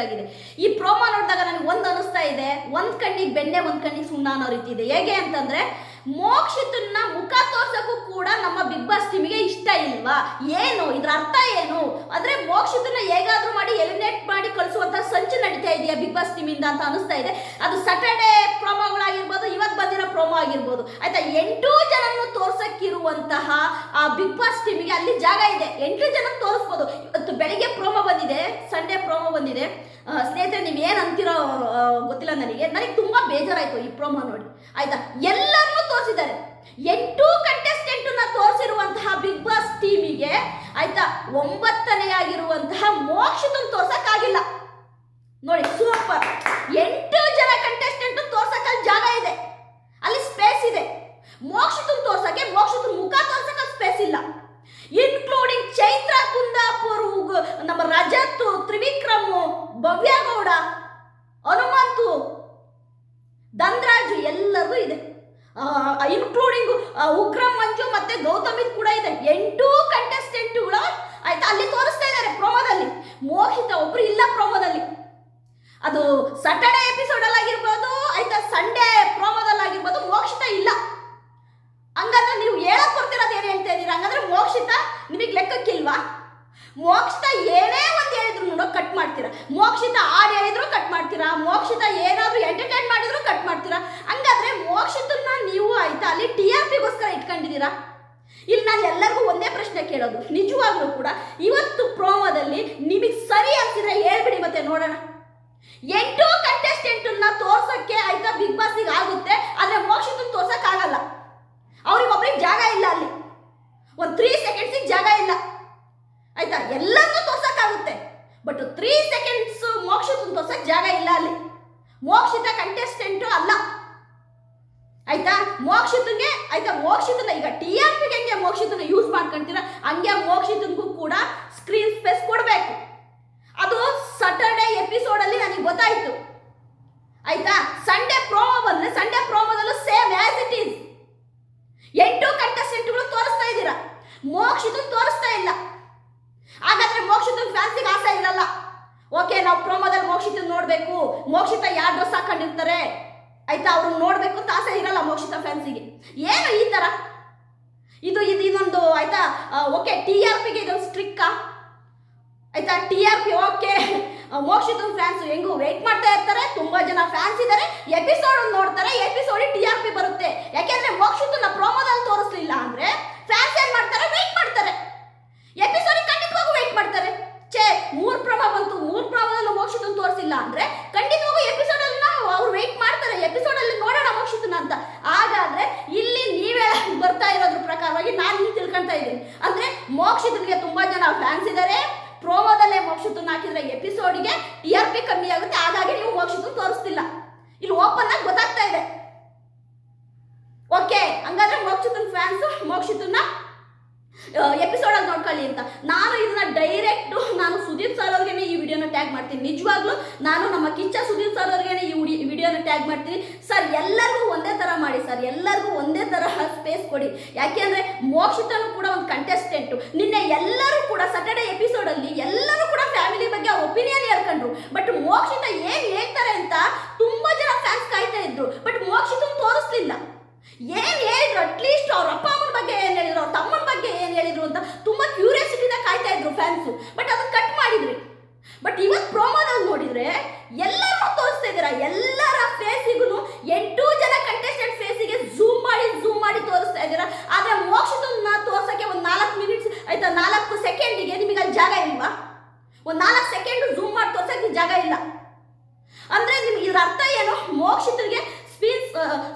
ಆಗಿದೆ. ಈ ಪ್ರೋಮೋ ನೋಡಿದಾಗ ನನಗೆ ಒಂದು ಅನಿಸ್ತಾ ಇದೆ, ಒಂದ್ ಕಣ್ಣಿಗೆ ಬೆಣ್ಣೆ, ಒಂದ್ ಕಣ್ಣಿಗೆ ಸುಣ್ಣ ಅನ್ನೋ ರೀತಿ ಇದೆ. ಹೇಗೆ ಅಂತಂದ್ರೆ, ಮೋಕ್ಷಿತನ್ನ ಮುಖ ತೋರ್ಸಕ್ಕೂ ಕೂಡ ನಮ್ಮ ಬಿಗ್ ಬಾಸ್ ಟೀಮಿಗೆ ಇಷ್ಟ ಇಲ್ವಾ? ಏನು? ಇದ್ರ ಅರ್ಥ ಏನು? ಅಂದ್ರೆ ಮೋಕ್ಷಿತನ್ನ ಹೇಗಾದ್ರೂ ಮಾಡಿ ಎಲಿಮಿನೇಟ್ ಮಾಡಿ ಕಳಿಸುವಂತ ಸಂಚು ನಡೀತಾ ಇದೆಯಾ? ಬಿಗ್ ಬಾಸ್ ಟೀಮಿಂದ ಅಂತ ಅನಿಸ್ತಾ ಇದೆ. ಅದು ಸಟರ್ಡೆ ಪ್ರೋಮೋಗಳಾಗಿರ್ಬೋದು ಇವತ್ತು ಬಂದಿರೋ ಪ್ರೋಮೋ ಆಗಿರ್ಬೋದು. ಆಯ್ತಾ? ಎಂಟು ಜನನ್ನು ತೋರ್ಸಕ್ಕಿರುವಂತಹ, ಆ ಬಿಗ್ ಬಾಸ್ ಟೀಮಿಗೆ ಅಲ್ಲಿ ಜಾಗ ಇದೆ. ಎಂಟು ಜನ ತೋರಿಸ್ಬೋದು. ಇವತ್ತು ಬೆಳಿಗ್ಗೆ ಪ್ರೋಮೋ ಬಂದಿದೆ ಸಂಡೇ ಪ್ರೋಮೋ ಬಂದಿದೆ. ಸ್ನೇಹಿತರೆ, ನೀವು ಏನು ಅಂತಿರೋ ಗೊತ್ತಿಲ್ಲ ನನಗೆ. ನನಗೆ ತುಂಬಾ ಬೇಜಾರಾಯಿತು ಈ ಪ್ರೋಮೋ ನೋಡಿ. ಆಯ್ತಾ? ಎಲ್ಲರನ್ನೂ ತೋರಿಸಿದ್ದಾರೆ. ಎಂಟು ಕಂಟೆಸ್ಟೆಂಟನ್ನ ತೋರಿಸಿರುವಂತಹ ಬಿಗ್ ಬಾಸ್ ಟೀಮಿಗೆ ಆಯ್ತಾ? ಒಂಬತ್ತನೆಯಾಗಿರುವಂತಹ ಮೋಕ್ಷತನ್ ತೋರ್ಸಕ್ಕಾಗಿಲ್ಲ. ನೋಡಿ, ಸೂಪರ್. ಎಂಟು ಜನ ಕಂಟೆಸ್ಟೆಂಟ್ ತೋರ್ಸಕ್ಕೆ ಜಾಗ ಇದೆ. ಅಲ್ಲಿ ಸ್ಪೇಸ್ ಇದೆ. ಮೋಕ್ಷತನ್ ತೋರ್ಸಕ್ಕೆ ಮೋಕ್ಷದ ಮುಖ ತೋರ್ಸಕ್ಕೆ ಸ್ಪೇಸ್ ಇಲ್ಲ. ಇನ್ಕ್ಲೂಡಿಂಗ್ ಚೈತ್ರ, ಕುಂದಾಪುರ್ ನಮ್ಮ ರಜತ್, ತ್ರಿವಿಕ್ರಮ್, ಭವ್ಯಗೌಡ, ಹನುಮಂತು, ಧನ್ರಾಜು ಎಲ್ಲರೂ ಇದೆ. ಇನ್ಕ್ಲೂಡಿಂಗ್ ಉಗ್ರಂ, ಮಂಜು ಮತ್ತೆ ಗೌತಮಿ ಕೂಡ ಇದೆ. ಎಂಟು ಕಂಟೆಸ್ಟೆಂಟ್ಗಳು ಆಯ್ತಾ ಅಲ್ಲಿ ತೋರಿಸ್ತಾ ಇದ್ದಾರೆ ಪ್ರೋಮೋದಲ್ಲಿ ಮೋಹಿತ ಒಬ್ರು ಇಲ್ಲ ಪ್ರೋಮೋದಲ್ಲಿ ಅದು ಸಟರ್ಡೆ ಎಪಿಸೋಡ್ ಆಗಿರ್ಬೋದು ಆಯ್ತಾ ಸಂಡೇ ಪ್ರೋಮೋದಲ್ಲಿ ಆಗಿರ್ಬೋದು ಮೋಕ್ಷಿತ ಇಲ್ಲ. ಹಂಗಂದ್ರೆ ನೀವು ಹೇಳಕ್ ಬರ್ತಿರೋದು ಏನು ಹೇಳ್ತಾ ಇದ್ದೀರಾ? ಹಂಗಂದ್ರೆ ಮೋಕ್ಷಿತ ನಿಮಗೆ ಲೆಕ್ಕಕ್ಕಿಲ್ವಾ? ಮೋಕ್ಷಿತ ಏನೇ ಒಂದು ಹೇಳಿದ್ರು ನೋಡೋ ಕಟ್ ಮಾಡ್ತೀರಾ. ಮೋಕ್ಷಿತ ಹಾಡು ಹೇಳಿದ್ರು ಕಟ್ ಮಾಡ್ತೀರಾ. ಮೋಕ್ಷಿತ ಏನಾದ್ರೂ ಎಂಟರ್ಟೈನ್ ಮಾಡಿದ್ರು ಕಟ್ ಮಾಡ್ತೀರಾ. ಹಂಗಾದ್ರೆ ಮೋಕ್ಷಿತನ್ನ ನೀವು ಆಯ್ತಾ ಅಲ್ಲಿ ಟಿ ಆರ್ ಪಿಗೋಸ್ಕರ ಇಟ್ಕೊಂಡಿದ್ದೀರಾ? ಇಲ್ಲಿ ನಾನು ಎಲ್ಲರಿಗೂ ಒಂದೇ ಪ್ರಶ್ನೆ ಕೇಳೋದು. ನಿಜವಾಗ್ಲೂ ಕೂಡ ಇವತ್ತು ಪ್ರೋಮೋದಲ್ಲಿ ನಿಮಗೆ ಸರಿ ಅಂತಿದ್ರೆ ಹೇಳ್ಬಿಡಿ ಮತ್ತೆ ನೋಡೋಣ. ಎಂಟು ಕಂಟೆಸ್ಟೆಂಟನ್ನ ತೋರ್ಸಕ್ಕೆ ಆಯ್ತಾ ಬಿಗ್ ಬಾಸ್ಗೆ ಆಗುತ್ತೆ, ಆದ್ರೆ ಮೋಕ್ಷಿತನ್ ತೋರ್ಸಕ್ ಆಗಲ್ಲ. ಅವ್ರಿಗೆ ಒಬ್ರಿಗೆ ಜಾಗ ಇಲ್ಲ ಅಲ್ಲಿ. ಒಂದು ತ್ರೀ ಸೆಕೆಂಡ್ಸಿಗೆ ಜಾಗ ಇಲ್ಲ. ಆಯ್ತಾ? ಎಲ್ಲರನ್ನೂ ತೋರ್ಸಕ್ಕಾಗುತ್ತೆ ಬಟ್ ತ್ರೀ ಸೆಕೆಂಡ್ಸ್ ಮೋಕ್ಷಿತನ್ ತೋರ್ಸಕ್ ಜಾಗ ಇಲ್ಲ ಅಲ್ಲಿ. ಮೋಕ್ಷಿತ ಕಂಟೆಸ್ಟೆಂಟು ಅಲ್ಲ. ಆಯ್ತಾ? ಮೋಕ್ಷಿತನ್ಗೆ ಆಯ್ತಾ? ಮೋಕ್ಷಿತನ ಈಗ ಟಿ ಆರ್ ಪಿಗೆ ಹಂಗೆ ಮೋಕ್ಷಿತನ ಯೂಸ್ ಮಾಡ್ಕೊಂತೀರ? ಹಂಗೆ ಮೋಕ್ಷಿತನ್ಗೂ ಕೂಡ ಸ್ಕ್ರೀನ್ ಸ್ಪೇಸ್ ಕೊಡಬೇಕು. ಅದು ಸಟರ್ಡೆ ಎಪಿಸೋಡ್ ಅಲ್ಲಿ ನನಗೆ ಗೊತ್ತಾಯ್ತು. ಆಯ್ತಾ? ಸಂಡೇ ಪ್ರೋಮೋ ಬಂದ್ರೆ ಸಂಡೇ ಪ್ರೋಮೋದಲ್ಲೂ ಸೇಮ್ ಆಸ್ ಇಟ್ ಈಸ್ ಎಂಟು ಕಂಟೆಸ್ಟೆಂಟ್ಗಳು ತೋರಿಸ್ತಾ ಇದ್ದೀರಾ? ಮೋಕ್ಷದನ್ನು ತೋರಿಸ್ತಾ ಇಲ್ಲ. ಹಾಗಾದ್ರೆ ಮೋಕ್ಷಿತನ್ ಫ್ಯಾನ್ಸಿಗೆ ಆಸೆ ಇರಲ್ಲ. ಓಕೆ ನಾವು ಪ್ರೋಮೋದಲ್ಲಿ ಮೋಕ್ಷಿತ ನೋಡಬೇಕು. ಮೋಕ್ಷಿತ ಯಾರು ಡ್ರೆಸ್ ಹಾಕೊಂಡಿರ್ತಾರೆ? ಆಯ್ತಾ? ಅವ್ರನ್ನ ನೋಡಬೇಕು ಅಂತ ಆಸೆ ಇರಲ್ಲ ಮೋಕ್ಷಿತ ಫ್ಯಾನ್ಸಿಗೆ ಏನು ಈ ಥರ ಇದು ಇದು ಇದೊಂದು ಆಯ್ತಾ? ಓಕೆ ಟಿ ಆರ್ ಪಿಗೆ ಇದೊಂದು ಸ್ಟ್ರಿಕ್ಕಾ ಆಯ್ತಾ? ಟಿ ಆರ್ ಪಿ ಓಕೆ ಮೋಕ್ಷಿತನ್ ಫ್ಯಾನ್ಸ್ ಹೆಂಗೂ ವೇಟ್ ಮಾಡ್ತಾ ಇರ್ತಾರೆ, ತುಂಬಾ ಜನ ಫ್ಯಾನ್ಸ್ ಇದ್ದಾರೆ ಎಪಿಸೋಡ್ ನೋಡ್ತಾರೆ ಎಪಿಸೋಡ್ ಟಿ ಆರ್ ಪಿ ಬರುತ್ತೆ. ಯಾಕೆಂದ್ರೆ ಮೋಕ್ಷಿತನ ಪ್ರೋಮೋದಲ್ಲಿ ತೋರಿಸ್ಲಿಲ್ಲ ಅಂದ್ರೆ ಫ್ಯಾನ್ಸ್ ಏನ್ ಮಾಡ್ತಾರೆ? ವೇಟ್ ಮಾಡ್ತಾರೆ. ಎಪಿಸೋಡ್ ಖಂಡಿತವಾಗೂ ವೇಟ್ ಮಾಡ್ತಾರೆ. ಛೇ, ಮೂರ್ ಪ್ರೋಮೋ ಬಂತು, ಮೂರ್ ಪ್ರೋಮೋದಲ್ಲೂ ಮೋಕ್ಷಿತನ್ ತೋರಿಸಿಲ್ಲ ಅಂದ್ರೆ ಖಂಡಿತವಾಗೂ ಎಪಿಸೋಡ್ ಅಲ್ಲಿ ಅವ್ರು ವೇಟ್ ಮಾಡ್ತಾರೆ. ಎಪಿಸೋಡ್ ಅಲ್ಲಿ ನೋಡೋಣ ಮೋಕ್ಷಿತನ ಅಂತ. ಹಾಗಾದ್ರೆ ಇಲ್ಲಿ ನೀವೇ ಬರ್ತಾ ಇರೋದ್ರ ಪ್ರಕಾರವಾಗಿ ನಾನು ತಿಳ್ಕೊಂತ ಇದ್ದೀನಿ. ಅಂದ್ರೆ ಮೋಕ್ಷಿತನಿಗೆ ತುಂಬಾ ಜನ ಫ್ಯಾನ್ಸ್ ಇದ್ದಾರೆ ಪ್ರೋಮೋದಲ್ಲೇ ಮೋಕ್ಷಿತನ್ ಹಾಕಿದ್ರೆ ಎಪಿಸೋಡ್ಗೆ ಟಿ ಆರ್ ಪಿ ಕಮ್ಮಿ ಆಗುತ್ತೆ. ಹಾಗಾಗಿ ನೀವು ಮೋಕ್ಷಿತನ್ ತೋರಿಸ್ತಿಲ್ಲ. ಇಲ್ಲಿ ಓಪನ್ ಆಗಿ ಗೊತ್ತಾಗ್ತಾ ಇದೆ. ಓಕೆ ಹಂಗಾದ್ರೆ ಮೋಕ್ಷತನ್ ಫ್ಯಾನ್ಸ್ ಮೋಕ್ಷತನ್ನ ಎಪಿಸೋಡ್ ಅಲ್ಲಿ ನೋಡ್ಕೊಳ್ಳಿ ಅಂತ. ನಾನು ಇದನ್ನ ಡೈರೆಕ್ಟ್ ನಾನು ಸುದೀಪ್ ಸರ್ ವಿಡಿಯೋನ ಟ್ಯಾಗ್ ಮಾಡ್ತೀನಿ. ನಿಜವಾಗ್ಲೂ ನಾನು ನಮ್ಮ ಕಿಚ್ಚ ಸುದೀಪ್ ಸರ್ ಅವ್ರಿಗೆ ಈ ವಿಡಿಯೋನ ಟ್ಯಾಗ್ ಮಾಡ್ತೀನಿ. ಸರ್ ಎಲ್ಲರಿಗೂ ಒಂದೇ ತರ ಮಾಡಿ ಸರ್ ಎಲ್ಲರಿಗೂ ಒಂದೇ ತರ ಸ್ಪೇಸ್ ಕೊಡಿ. ಯಾಕೆಂದ್ರೆ ಮೋಕ್ಷಿತನು ಕೂಡ ಒಂದು ಕಂಟೆಸ್ಟೆಂಟ್ ನಿನ್ನೆ ಎಲ್ಲರೂ ಕೂಡ ಸಟರ್ಡೆ ಎಪಿಸೋಡ್ ಅಲ್ಲಿ ಎಲ್ಲರೂ ಕೂಡ ಫ್ಯಾಮಿಲಿ ಬಗ್ಗೆ ಒಪಿನಿಯನ್ ಹೇಳ್ಕೊಂಡ್ರು. ಬಟ್ ಮೋಕ್ಷಿತ ಏನ್ ಹೇಳ್ತಾರೆ ಅಂತ ತುಂಬಾ ಜನ ಫ್ಯಾನ್ಸ್ ಕಾಯ್ತಾ ಇದ್ರು. ಬಟ್ ಮೋಕ್ಷಿತ ತೋರಿಸ್ಲಿಲ್ಲ. ಏನ್ ಹೇಳಿದ್ರು? ಅಟ್ಲೀಸ್ಟ್ ಅವ್ರ ಅಪ್ಪ ಅಮ್ಮನ ಬಗ್ಗೆ ಏನ್ ಹೇಳಿದ್ರು? ಅವ್ರ ತಮ್ಮನ ಬಗ್ಗೆ ಏನ್ ಹೇಳಿದ್ರು ಅಂತ ತುಂಬಾ ಕ್ಯೂರಿಯಾಸಿಟಿನ ಕಾಯ್ತಾ ಇದ್ರು ಫ್ಯಾನ್ಸ್ ಬಟ್ ಅದನ್ನ ಕಟ್ ಮಾಡಿದ್ರಿ ಬಟ್ ಇವತ್ತು ಪ್ರೋಮೋದಲ್ಲಿ ನೋಡಿದರೆ ಎಲ್ಲರೂ ತೋರಿಸ್ತಾ ಇದ್ದೀರಾ? ಎಲ್ಲರ ಫೇಸಿಗೂ ಎಂಟು ಜನ ಕಂಟೆಸ್ಟೆಂಟ್ ಫೇಸಿಗೆ ಝೂಮ್ ಮಾಡಿ ಝೂಮ್ ಮಾಡಿ ತೋರಿಸ್ತಾ ಇದ್ದೀರಾ ಆದ್ರೆ ಮೋಕ್ಷದನ್ನ ತೋರ್ಸಕ್ಕೆ ಒಂದು ನಾಲ್ಕು ಮಿನಿಟ್ಸ್ ಆಯ್ತಾ ನಾಲ್ಕು ಸೆಕೆಂಡಿಗೆ ನಿಮಗೆ ಅಲ್ಲಿ ಜಾಗ ಇಲ್ವಾ ಒಂದು ನಾಲ್ಕು ಸೆಕೆಂಡ್ ಝೂಮ್ ಮಾಡಿ ತೋರ್ಸಕ್ಕೆ ಜಾಗ ಇಲ್ಲ ಅಂದ್ರೆ ನಿಮ್ಗೆ ಇದ್ರ ಅರ್ಥ ಏನು ಮೋಕ್ಷಿತರಿಗೆ ಸ್ಕ್ರೀನ್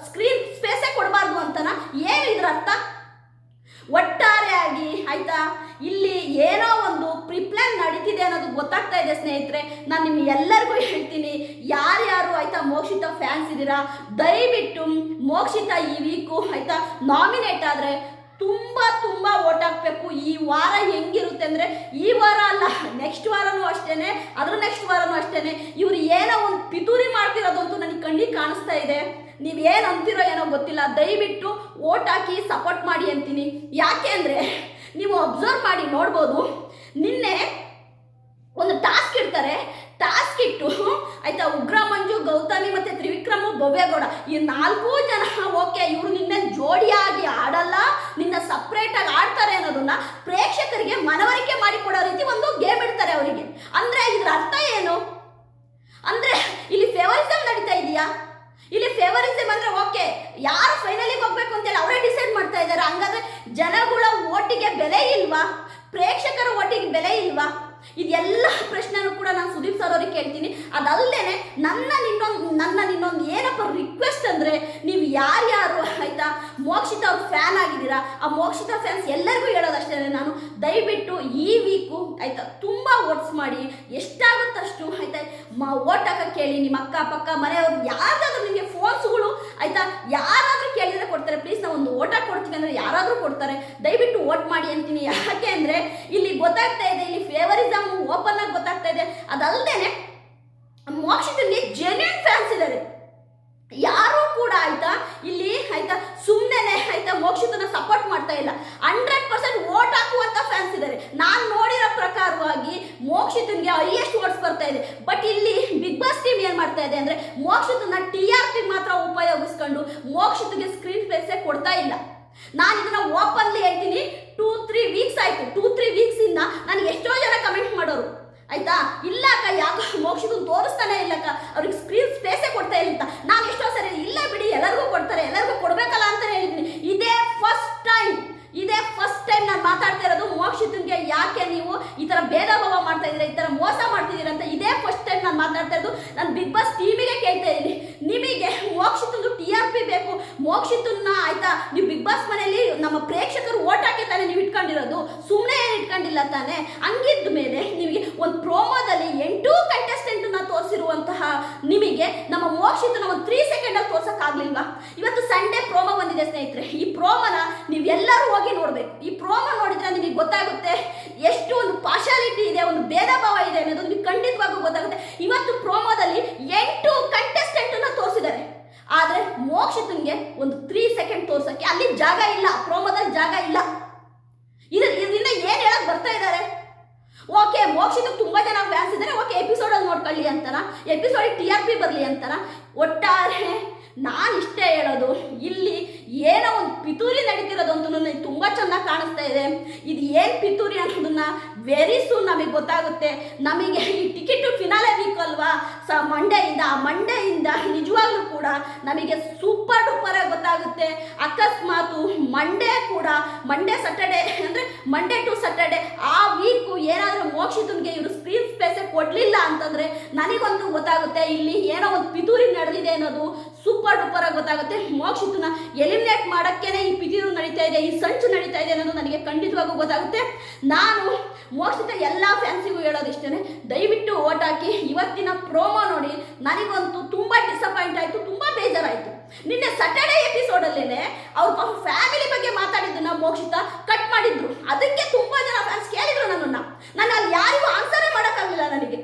ಸ್ಕ್ರೀನ್ ಸ್ಪೇಸೇ ಕೊಡಬಾರ್ದು ಅಂತನ ಏನು ಇದ್ರ ಅರ್ಥ ಒಟ್ಟಾರೆಯಾಗಿ ಆಯ್ತಾ ಇಲ್ಲಿ ಏನೋ ಒಂದು ಪ್ರಿಪ್ಲಾನ್ ನಡೀತಿದೆ ಅನ್ನೋದು ಗೊತ್ತಾಗ್ತಾ ಇದೆ ಸ್ನೇಹಿತರೆ, ನಾನು ನಿಮ್ಗೆ ಎಲ್ಲರಿಗೂ ಹೇಳ್ತೀನಿ, ಯಾರ್ಯಾರು ಆಯ್ತಾ ಮೋಕ್ಷಿತ ಫ್ಯಾನ್ಸ್ ಇದ್ದೀರಾ, ದಯವಿಟ್ಟು ಮೋಕ್ಷಿತ ಈ ವೀಕು ಆಯ್ತಾ ನಾಮಿನೇಟ್ ಆದರೆ ತುಂಬ ತುಂಬ ಓಟ್ ಹಾಕ್ಬೇಕು. ಈ ವಾರ ಹೆಂಗಿರುತ್ತೆ ಅಂದರೆ, ಈ ವಾರ ಅಲ್ಲ ನೆಕ್ಸ್ಟ್ ವಾರನೂ ಅಷ್ಟೇನೆ ಅದ್ರ ನೆಕ್ಸ್ಟ್ ವಾರನೂ ಅಷ್ಟೇನೆ. ಇವ್ರು ಏನೋ ಒಂದು ಪಿತೂರಿ ಮಾಡ್ತಿರೋದಂತೂ ನನಗೆ ಕಣ್ಣಿಗೆ ಕಾಣಿಸ್ತಾ ಇದೆ. ನೀವು ಏನು ಅಂತಿರೋ ಏನೋ ಗೊತ್ತಿಲ್ಲ, ದಯವಿಟ್ಟು ಓಟ್ ಹಾಕಿ ಸಪೋರ್ಟ್ ಮಾಡಿ ಅಂತೀನಿ. ಯಾಕೆ ಅಂದರೆ, ನೀವು ಅಬ್ಸರ್ವ್ ಮಾಡಿ ನೋಡ್ಬೋದು. ನಿನ್ನೆ ಒಂದು ಟಾಸ್ಕ್ ಇಡ್ತಾರೆ ಟಾಸ್ಕ್ ಇಟ್ಟು ಆಯ್ತಾ ಉಗ್ರ ಮಂಜು ಗೌತಮಿ ಮತ್ತೆ ತ್ರಿವಿಕ್ರಮ ಈ ನಾಲ್ಕು ಜನ, ಓಕೆ, ಇವರು ನಿನ್ನ ಜೋಡಿಯಾಗಿ ಆಡಲ್ಲ, ನಿನ್ನ ಸಪ್ರೇಟ್ ಆಗಿ ಆಡ್ತಾರೆ ಅನ್ನೋದನ್ನ ಪ್ರೇಕ್ಷಕರಿಗೆ ಮನವರಿಕೆ ಮಾಡಿಕೊಡೋ ರೀತಿ ಒಂದು ಗೇಮ್ ಇಡ್ತಾರೆ ಅವರಿಗೆ. ಅಂದ್ರೆ ಇದ್ರ ಅರ್ಥ ಏನು? ಅಂದ್ರೆ ಇಲ್ಲಿ ಫೇವರಿಸಮ್ ನಡೀತಾ ಇದೆಯಾ? ಇಲ್ಲಿ ಫೇವರಿಸಮ್ ಅಂದ್ರೆ, ಓಕೆ, ಯಾರು ಫೈನಲಿಗೆ ಹೋಗ್ಬೇಕು ಅಂತೇಳಿ ಅವರೇ ಡಿಸೈಡ್ ಮಾಡ್ತಾ ಇದ್ದಾರೆ. ಹಂಗಾದ್ರೆ ಜನಗಳ ಓಟಿಗೆ ಬೆಲೆ ಇಲ್ವಾ? ಪ್ರೇಕ್ಷಕರ ಓಟಿಗೆ ಬೆಲೆ ಇಲ್ವಾ? ಇದೆಲ್ಲ ಪ್ರಶ್ನೆನೂ ಕೂಡ ನಾನು ಸುದೀಪ್ ಸರ್ ಅವ್ರಿಗೆ ಕೇಳ್ತೀನಿ. ಅದಲ್ಲದೆ ನನ್ನ ನಿನ್ನೊಂದು ನಿನ್ನೊಂದು ಏನಪ್ಪ ರಿಕ್ವೆಸ್ಟ್ ಅಂದರೆ ನೀವು ಯಾರ್ಯಾರು ಆಯಿತಾ? ಮೋಕ್ಷಿತ ಅವ್ರ ಫ್ಯಾನ್ ಆಗಿದ್ದೀರಾ? ಆ ಮೋಕ್ಷಿತ ಫ್ಯಾನ್ಸ್ ಎಲ್ಲರಿಗೂ ಹೇಳೋದಷ್ಟೇ ನಾನು ದಯವಿಟ್ಟು ಈ ವೀಕು ಆಯಿತಾ, ತುಂಬ ಓಟ್ಸ್ ಮಾಡಿ, ಎಷ್ಟಾಗುತ್ತಷ್ಟು ಆಯಿತಾ? ಮ ಓಟ್ ಕೇಳಿ, ನಿಮ್ಮ ಅಕ್ಕ ಪಕ್ಕ ಮನೆಯವ್ರು ಯಾರಾದರೂ ನಿಮಗೆ ಫೋನ್ಸ್ಗಳು ಆಯಿತಾ ಯಾರಾದರೂ ಕೇಳಿದರೆ ಕೊಡ್ತಾರೆ ಪ್ಲೀಸ್ ನಾವು ಒಂದು ಓಟ ಕೊಡ್ತೀವಿ ಅಂದರೆ ಯಾರಾದರೂ ಕೊಡ್ತಾರೆ ದಯವಿಟ್ಟು ಓಟ್ ಮಾಡಿ ಅಂತೀನಿ ಯಾಕೆ ಅಂದರೆ ಇಲ್ಲಿ ಗೊತ್ತಾಗ್ತಾ ಇದೆ ಇಲ್ಲಿ ಫೇವರಿಸಮ್ ಓಪನ್ ಆಗಿ ಗೊತ್ತಾಗ್ತಾ ಇದೆ ಅದಲ್ಲದೆ ಮೋಕ್ಷಿತನಿಗೆ ಜೆನ್ಯೂನ್ ಫ್ಯಾನ್ಸ್ ಇದ್ದಾರೆ ಯಾರೂ ಕೂಡ ಆಯ್ತಾ ಇಲ್ಲಿ ಆಯ್ತಾ ಸುಮ್ಮನೆ ಆಯ್ತಾ ಮೋಕ್ಷಿತನ ಸಪೋರ್ಟ್ ಮಾಡ್ತಾ ಇಲ್ಲ ಹಂಡ್ರೆಡ್ ಪರ್ಸೆಂಟ್ ವೋಟ್ ಹಾಕುವಂತ ಫ್ಯಾನ್ಸ್ ಇದ್ದಾರೆ ನಾನು ನೋಡಿರೋ ಪ್ರಕಾರವಾಗಿ ಮೋಕ್ಷಿತನ್ಗೆ ಹೈಯೆಸ್ಟ್ ವೋಟ್ಸ್ ಬರ್ತಾ ಇದೆ ಬಟ್ ಇಲ್ಲಿ ಬಿಗ್ ಬಾಸ್ ಟೀಮ್ ಏನ್ ಮಾಡ್ತಾ ಇದೆ ಅಂದ್ರೆ ಮೋಕ್ಷಿತನ ಟಿ ಆರ್ ಪಿ ಮಾತ್ರ ಉಪಯೋಗಿಸ್ಕೊಂಡು ಮೋಕ್ಷಿತಗೆ ಸ್ಕ್ರೀನ್ ಪ್ಲೇಸೇ ಕೊಡ್ತಾ ಇಲ್ಲ. ನಾನು ಇದನ್ನ ಓಪನ್ಲಿ ಹೇಳ್ತೀನಿ ಟೂ ತ್ರೀ ವೀಕ್ಸ್ ಆಯ್ತು ಟೂ ತ್ರೀ ವೀಕ್ಸ್ ಇಂದ ನನಗೆ ಎಷ್ಟೋ ಜನ ಕಮೆಂಟ್ ಮಾಡೋರು ಆಯ್ತಾ ಇಲ್ಲ ಅಕ್ಕ ಯಾಕೋ ಮೋಕ್ಷದನ್ ತೋರಿಸ್ತಾನೆ ಇಲ್ಲಕ್ಕ ಅವ್ರಿಗೆ ಸ್ಕ್ರೀನ್ ಸ್ಪೇಸೇ ಕೊಡ್ತಾ ಇಲ್ಲ ಅಂತ ನಾನು ಎಷ್ಟೋ ಸರಿ ಇಲ್ಲ ಬಿಡಿ ಎಲ್ಲರಿಗೂ ಕೊಡ್ತಾರೆ ಎಲ್ಲರಿಗೂ ಕೊಡ್ಬೇಕಲ್ಲ ಅಂತ ಹೇಳಿದ್ದೀನಿ ಇದೇ ಫಸ್ಟ್ ಟೈಮ್ ಇದೇ ಫಸ್ಟ್ ಟೈಮ್ ನಾನು ಮಾತಾಡ್ತಾ ಇರೋದು ಮೋಕ್ಷಿತನ್ಗೆ ಯಾಕೆ ನೀವು ಈ ಥರ ಭೇದ ಭಾವ ಮಾಡ್ತಾ ಇದ್ದೀರಾ, ಈ ಥರ ಮೋಸ ಮಾಡ್ತಿದ್ದೀರಾ ಅಂತ ಇದೇ ಫಸ್ಟ್ ಟೈಮ್ ನಾನು ಮಾತಾಡ್ತಾ ಇರೋದು. ನಾನು ಬಿಗ್ ಬಾಸ್ ಟೀಮಿಗೆ ಕೇಳ್ತಾ ಇದ್ದೀನಿ. ನಿಮಗೆ ಮೋಕ್ಷಿತಂದು ಟಿ ಆರ್ ಪಿ ಬೇಕು. ಮೋಕ್ಷಿತನ್ನ ಆಯ್ತಾ, ನೀವು ಬಿಗ್ ಬಾಸ್ ಮನೆಯಲ್ಲಿ ನಮ್ಮ ಪ್ರೇಕ್ಷಕರು ಓಟ್ ಹಾಕಿ ತಾನೇ ನೀವು ಇಟ್ಕೊಂಡಿರೋದು. ಸುಮ್ಮನೆ ಏನು ಇಟ್ಕೊಂಡಿಲ್ಲ ತಾನೇ? ಹಂಗಿದ್ದ ಮೇಲೆ ನಿಮಗೆ ಒಂದು ಪ್ರೋಮೋದಲ್ಲಿ ಎಂಟು ಕಂಟೆಸ್ಟೆಂಟನ್ನ ತೋರಿಸಿರುವಂತಹ ನಿಮಗೆ ನಮ್ಮ ಮೋಕ್ಷಿತನ ಒಂದು ತ್ರೀ ಸೆಕೆಂಡಲ್ಲಿ ತೋರ್ಸೋಕ್ಕಾಗಲಿಲ್ವಾ ಇವತ್ತು ಸಂಡೇ ಪ್ರೋಮೋ ಬಂದಿದೆ ಸ್ನೇಹಿತರೆ. ಈ ಪ್ರೋಮೋನ ನೀವೆಲ್ಲರೂ ಹೋಗಿ ನೋಡಬೇಕು. ಈ ಪ್ರೋಮೋ ನೋಡಿದ್ರೆ ನಿಮಗೆ ಗೊತ್ತಾಗುತ್ತೆ ಎಷ್ಟು ಒಂದು ಪಾರ್ಶಾಲಿಟಿ ಇದೆ ಒಂದು ಭೇದ ಭಾವ ಇದೆ ಅನ್ನೋದು ನಿಮಗೆ ಖಂಡಿತವಾಗೂ ಗೊತ್ತಾಗುತ್ತೆ. ಇವತ್ತು ಪ್ರೋಮೋದಲ್ಲಿ ಎಂಟು ಕಂಟೆಸ್ಟೆಂಟನ್ನು ತೋರಿಸಿದ್ದಾರೆ. ಆದರೆ ತುಂಗೆ ಒಂದು ತ್ರೀ ಸೆಕೆಂಡ್ ತೋರ್ಸಕ್ಕೆ ಅಲ್ಲಿ ಜಾಗ ಇಲ್ಲ, ಪ್ರೋಮೋದಲ್ಲಿ ಜಾಗ ಇಲ್ಲ. ಇದು ಇದರಿಂದ ಏನು ಹೇಳಕ್ ಬರ್ತಾ ಇದ್ದಾರೆ? ಓಕೆ ಮೋಕ್ಷಿತ ತುಂಬಾ ಜನ ಫ್ಯಾನ್ಸ್ ಇದ್ದಾರೆ. ಓಕೆ ಎಪಿಸೋಡಲ್ಲಿ ನೋಡ್ಕೊಳ್ಳಿ ಅಂತಾನ. ಎಪಿಸೋಡಿಗೆ ಟಿ ಆರ್ ಪಿ ಬರಲಿ ಅಂತಾನ. ಒಟ್ಟಾರೆ ನಾನು ಇಷ್ಟೇ ಹೇಳೋದು, ಇಲ್ಲಿ ಏನೋ ಒಂದು ಪಿತೂರಿ ನಡೀತಿರೋದು ಅಂತ ನನಗೆ ತುಂಬ ಚೆನ್ನಾಗಿ ಕಾಣಿಸ್ತಾ ಇದೆ. ಇದು ಏನು ಪಿತೂರಿ ಅನ್ನೋದನ್ನ ವೆರಿ ಸೂನ್ ನಮಗೆ ಗೊತ್ತಾಗುತ್ತೆ, ನಮಗೆ ಈ ಟಿಕೆಟ್ ಫಿನಾಲೆ ವೀಕ್ ಅಲ್ವಾ? ಸ ಮಂಡೆಯಿಂದ ಆ ಮಂಡೆಯಿಂದ ನಿಜವಾಗ್ಲೂ ಕೂಡ ನಮಗೆ ಸೂಪರ್ ಡೂಪರ್ ಆಗಿ ಗೊತ್ತಾಗುತ್ತೆ. ಅಕಸ್ಮಾತು ಮಂಡೇ ಕೂಡ ಮಂಡೇ ಸಟರ್ಡೆ ಅಂದರೆ ಮಂಡೇ ಟು ಸಟರ್ಡೆ ಆ ವೀಕು ಏನಾದರೂ ಮೋಕ್ಷಿತನ್ಗೆ ಇವರು ಸ್ಕ್ರೀನ್ ಸ್ಪೇಸೇ ಕೊಡಲಿಲ್ಲ ಅಂತಂದರೆ ನನಗೊಂದು ಗೊತ್ತಾಗುತ್ತೆ, ಇಲ್ಲಿ ಏನೋ ಒಂದು ಪಿತೂರಿ ನಡೆದಿದೆ ಅನ್ನೋದು ಸೂಪರ್ ಡೂಪರ್ ಆಗಿ ಗೊತ್ತಾಗುತ್ತೆ. ಮೋಕ್ಷಿತನ ಎಲಿಮಿನೇಟ್ ಮಾಡೋಕ್ಕೇನೆ ಈ ಪಿತೂರು ನಡೀತಾ ಇದೆ, ಈ ಸಂಚು ನಡೀತಾ ಇದೆ ಅನ್ನೋದು ನನಗೆ ಖಂಡಿತವಾಗೂ ಗೊತ್ತಾಗುತ್ತೆ. ನಾನು ಮೋಕ್ಷಿತ ಎಲ್ಲ ಫ್ಯಾನ್ಸಿಗೂ ಹೇಳೋದಿಷ್ಟೇ ದಯವಿಟ್ಟು ಓಟ್ ಹಾಕಿ ಇವತ್ತಿನ ಪ್ರೋಮೋ ನೋಡಿ ನನಗಂತೂ ತುಂಬ ಡಿಸಪಾಯಿಂಟ್ ಆಯಿತು, ತುಂಬ ಬೇಜಾರಾಯಿತು. ನಿನ್ನೆ ಸಟರ್ಡೆ ಎಪಿಸೋಡಲ್ಲೇ ಅವ್ರ ಫ್ಯಾಮಿಲಿ ಬಗ್ಗೆ ಮಾತಾಡಿದ್ದನ್ನ ಮೋಕ್ಷಿತ ಕಟ್ ಮಾಡಿದ್ರು. ಅದಕ್ಕೆ ತುಂಬ ಜನ ಫ್ಯಾನ್ಸ್ ಕೇಳಿದ್ರು ನನ್ನನ್ನು ನಾನು ಅಲ್ಲಿ ಯಾರಿಗೂ ಆನ್ಸರೇ ಮಾಡೋಕ್ಕಾಗಲಿಲ್ಲ ನನಗೆ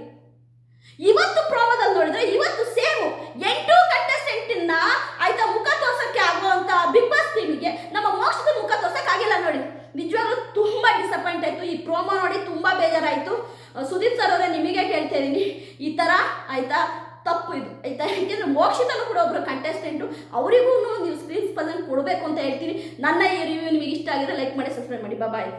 ಇವತ್ತು ಪ್ರೋಮೋದಲ್ಲಿ ನೋಡಿದ್ರೆ ಇವತ್ತು ಸೇಮು ಎಂಟು ಕಂಟೆಸ್ಟೆಂಟಿನ ಆಯ್ತಾ ಮುಖ ತೋರ್ಸಕ್ಕೆ ಆಗುವಂತ ಬಿಗ್ ಬಾಸ್ ಟೀಮಿಗೆ ನಮ್ಮ ಮೋಕ್ಷದ ಮುಖ ತೋರ್ಸಕ್ ಆಗಿಲ್ಲ ನೋಡಿ ನಿಜವಾಗ್ಲೂ ತುಂಬಾ ಡಿಸಪಾಯಿಂಟ್ ಆಯ್ತು ಈ ಪ್ರೋಮೋ ನೋಡಿ ತುಂಬಾ ಬೇಜಾರಾಯ್ತು ಅಹ್ ಸುದೀಪ್ ಸರ್ ಅವರೇ ನಿಮಗೆ ಕೇಳ್ತಾ ಇದ್ದೀನಿ, ಈ ಥರ ಆಯ್ತಾ? ತಪ್ಪು ಇದು, ಆಯ್ತಾ? ಯಾಕೆಂದ್ರೆ ಮೋಕ್ಷಿತನು ಕೂಡ ಒಬ್ಬರು ಕಂಟೆಸ್ಟೆಂಟು ಅವರಿಗೂ ನೀವು ಸ್ಕ್ರೀನ್ ಸ್ಪಂದನ ಕೊಡಬೇಕು ಅಂತ ಹೇಳ್ತೀನಿ. ನನ್ನ ಈ ರಿವ್ಯೂ ನಿಮಗೆ ಇಷ್ಟ ಆಗಿದ್ರೆ ಲೈಕ್ ಮಾಡಿ ಸಬ್ಸ್ಕ್ರೈಬ್ ಮಾಡಿ. ಬಾಯ್